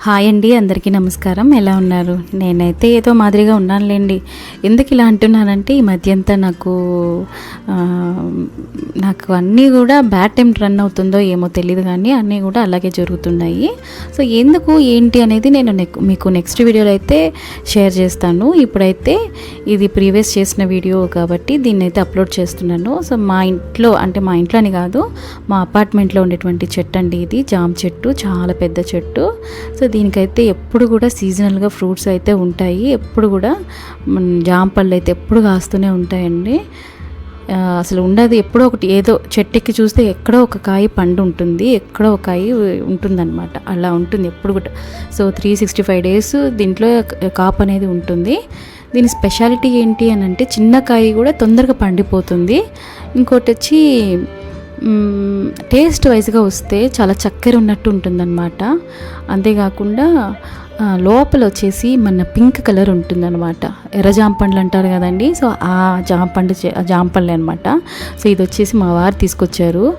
Hi అండి అందరికీ నమస్కారం. ఎలా ఉన్నారు? నేనైతే ఏదో మాదిరిగా ఉన్నానులేండి. ఎందుకు ఇలా అంటున్నానంటే ఈ మధ్య అంతా నాకు నాకు అన్నీ కూడా బ్యాడ్ టైం రన్ అవుతుందో ఏమో తెలియదు కానీ అన్నీ కూడా అలాగే జరుగుతున్నాయి. సో ఎందుకు ఏంటి అనేది నేను నెక్- మీకు నెక్స్ట్ వీడియోలో అయితే షేర్ చేస్తాను. ఇప్పుడైతే ఇది ప్రీవియస్ చేసిన వీడియో కాబట్టి దీన్ని అయితే అప్లోడ్ చేస్తున్నాను. సో మా ఇంట్లో అంటే మా ఇంట్లో అని కాదు మా అపార్ట్మెంట్లో ఉండేటువంటి చెట్టు అండి ఇది. జామ చెట్టు చాలా పెద్ద చెట్టు. సో దీనికైతే ఎప్పుడు కూడా సీజనల్గా ఫ్రూట్స్ అయితే ఉంటాయి. ఎప్పుడు కూడా జాంపళ్ళు అయితే ఎప్పుడు కాస్తూనే ఉంటాయండి. అసలు ఉండదు. ఎప్పుడో ఒకటి ఏదో చెట్టెక్కి చూస్తే ఎక్కడో ఒక కాయ పండు ఉంటుంది. ఎక్కడో ఒక కాయ ఉంటుందన్నమాట. అలా ఉంటుంది ఎప్పుడు కూడా. So three sixty five days దీంట్లో కాపు అనేది ఉంటుంది. దీని స్పెషాలిటీ ఏంటి అని అంటే చిన్న కాయ కూడా తొందరగా పండిపోతుంది. ఇంకోటి వచ్చి టేస్ట్ వైజ్గా వస్తే చాలా చక్కెర ఉన్నట్టు ఉంటుందన్నమాట. అంతేకాకుండా లోపల వచ్చేసి మన పింక్ కలర్ ఉంటుందన్నమాట. ఎర్ర జాంపండ్లు అంటారు కదండి. సో ఆ జాంపండు చే- జాంపండ్లే అనమాట సో ఇది వచ్చేసి మా వారు తీసుకొచ్చారు.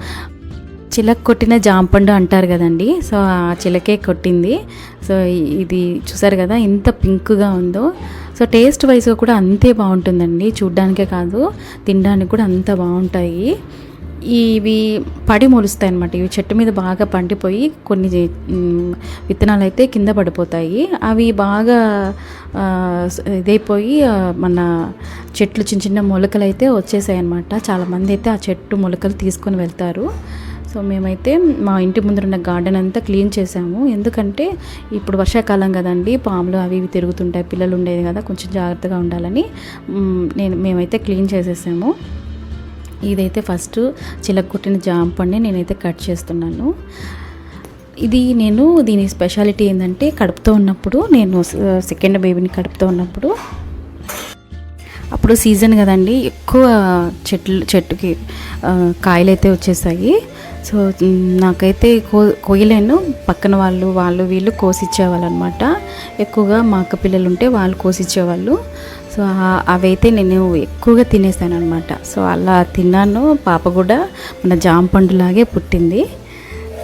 చిలక కొట్టిన జాంపండు అంటారు కదండి. సో ఆ చిలకే కొట్టింది. సో ఇది చూసారు కదా ఎంత పింక్గా ఉందో. సో టేస్ట్ వైజ్గా కూడా అంతే బాగుంటుందండి. చూడ్డానికే కాదు తినడానికి కూడా అంత బాగుంటాయి. ఇవి పడి మొలుస్తాయి అనమాట ఇవి చెట్టు మీద బాగా పండిపోయి కొన్ని విత్తనాలు అయితే కింద పడిపోతాయి. అవి బాగా ఇదైపోయి మన చెట్లు చిన్న చిన్న మొలకలు అయితే వచ్చేసాయి అనమాట చాలామంది అయితే ఆ చెట్టు మొలకలు తీసుకొని వెళ్తారు. సో మేమైతే మా ఇంటి ముందర ఉన్న గార్డెన్ అంతా క్లీన్ చేసాము. ఎందుకంటే ఇప్పుడు వర్షాకాలం కదండి పాములు అవి ఇవి తిరుగుతుంటాయి పిల్లలు ఉండేది కదా కొంచెం జాగ్రత్తగా ఉండాలని నేను మేమైతే క్లీన్ చేసేసాము. ఇదైతే ఫస్ట్ చిలకొట్టిన జాంపండి నేనైతే కట్ చేస్తున్నాను. ఇది నేను దీని స్పెషాలిటీ ఏంటంటే కడుపుతో ఉన్నప్పుడు నేను సెకండ్ బేబీని కడుపుతో ఉన్నప్పుడు. అప్పుడు సీజన్ కదండి ఎక్కువ చెట్లు చెట్టుకి కాయలు అయితే వచ్చేసాయి. సో నాకైతే కో కొయ్యలేను పక్కన వాళ్ళు వాళ్ళు వీళ్ళు కోసిచ్చేవాళ్ళు అనమాట ఎక్కువగా మా అక్క పిల్లలు ఉంటే వాళ్ళు కోసిచ్చేవాళ్ళు. సో అవైతే నేను ఎక్కువగా తినేసాను అనమాట సో అలా తిన్నాను. పాప కూడా మన జామ పండులాగే పుట్టింది.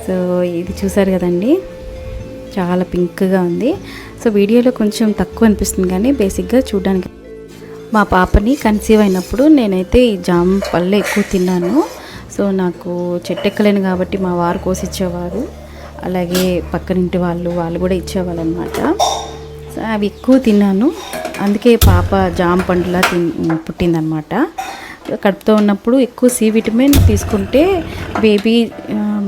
సో ఇది చూసారు కదండి. చాలా పింక్గా ఉంది. సో వీడియోలో కొంచెం తక్కువ అనిపిస్తుంది కానీ బేసిక్గా చూడడానికి. మా పాపని కన్సీవ్ అయినప్పుడు నేనైతే ఈ జామ పళ్ళు ఎక్కువ తిన్నాను. సో నాకు చెట్టెక్కలేను కాబట్టి మా వారు కోసిచ్చేవారు. అలాగే పక్కనింటి వాళ్ళు వాళ్ళు కూడా ఇచ్చేవాళ్ళు అనమాట సో అవి ఎక్కువ తిన్నాను. అందుకే పాప జామ పండులా తిన్ పుట్టిందనమాట. కడుపుతో ఉన్నప్పుడు ఎక్కువ సి విటమిన్ తీసుకుంటే బేబీ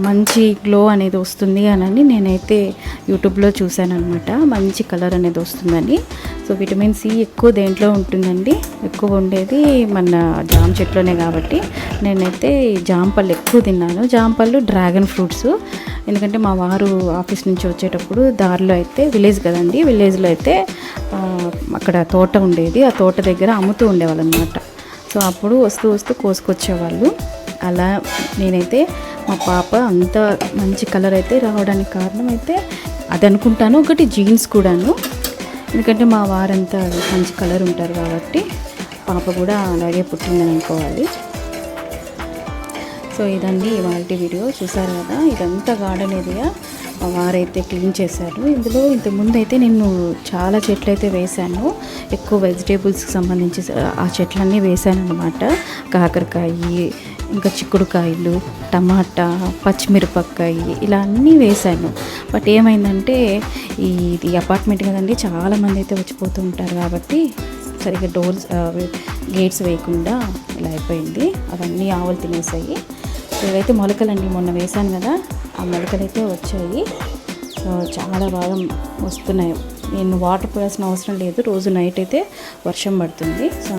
మంచి గ్లో అనేది వస్తుంది అని నేనైతే యూట్యూబ్లో చూశాను అనమాట మంచి కలర్ అనేది వస్తుందని. సో విటమిన్ సి ఎక్కువ దేంట్లో ఉంటుందండి? ఎక్కువ ఉండేది మన జామ చెట్లోనే కాబట్టి. నేనైతే జాంపళ్ళు జామ పళ్ళు ఎక్కువ తిన్నాను. జామ పళ్ళు డ్రాగన్ ఫ్రూట్స్. ఎందుకంటే మా వారు ఆఫీస్ నుంచి వచ్చేటప్పుడు దారిలో అయితే విలేజ్ కదండి. విలేజ్లో అయితే అక్కడ తోట ఉండేది. ఆ తోట దగ్గర అమ్ముతూ ఉండేవాళ్ళు అనమాట సో అప్పుడు వస్తూ వస్తూ కోసుకొచ్చేవాళ్ళు. అలా నేనైతే మా పాప అంత మంచి కలర్ అయితే రావడానికి కారణం అయితే అది అనుకుంటాను ఒకటి జీన్స్ కూడాను. ఎందుకంటే మా వారంతా మంచి కలర్ ఉంటారు కాబట్టి పాప కూడా అలాగే పుట్టిందని అనుకోవాలి. సో ఇదండి ఇవాళ వీడియో. చూసారు కదా? ఇదంతా గార్డెన్ ఏరియా. వారైతే క్లీన్ చేశారు. ఇందులో ఇంతకుముందు అయితే నేను చాలా చెట్లు అయితే వేశాను. ఎక్కువ వెజిటేబుల్స్కి సంబంధించి ఆ చెట్లన్నీ వేశాను అనమాట కాకరకాయ ఇంకా చిక్కుడుకాయలు టమాటా పచ్చిమిరపకాయ ఇలా అన్నీ వేశాను. బట్ ఏమైందంటే ఈ ఇది అపార్ట్మెంట్ కదండి చాలామంది అయితే వచ్చిపోతూ ఉంటారు కాబట్టి సరిగ్గా డోర్స్ గేట్స్ వేయకుండా ఇలా అయిపోయింది. అవన్నీ ఆవులు తినేసాయి. ఇవైతే మొలకలండి మొన్న వేశాను కదా. ఆ మొలకలు అయితే వచ్చాయి. సో చాలా బాగా వస్తున్నాయి. నేను వాటర్ పోయాల్సిన అవసరం లేదు. రోజు నైట్ అయితే వర్షం పడుతుంది. సో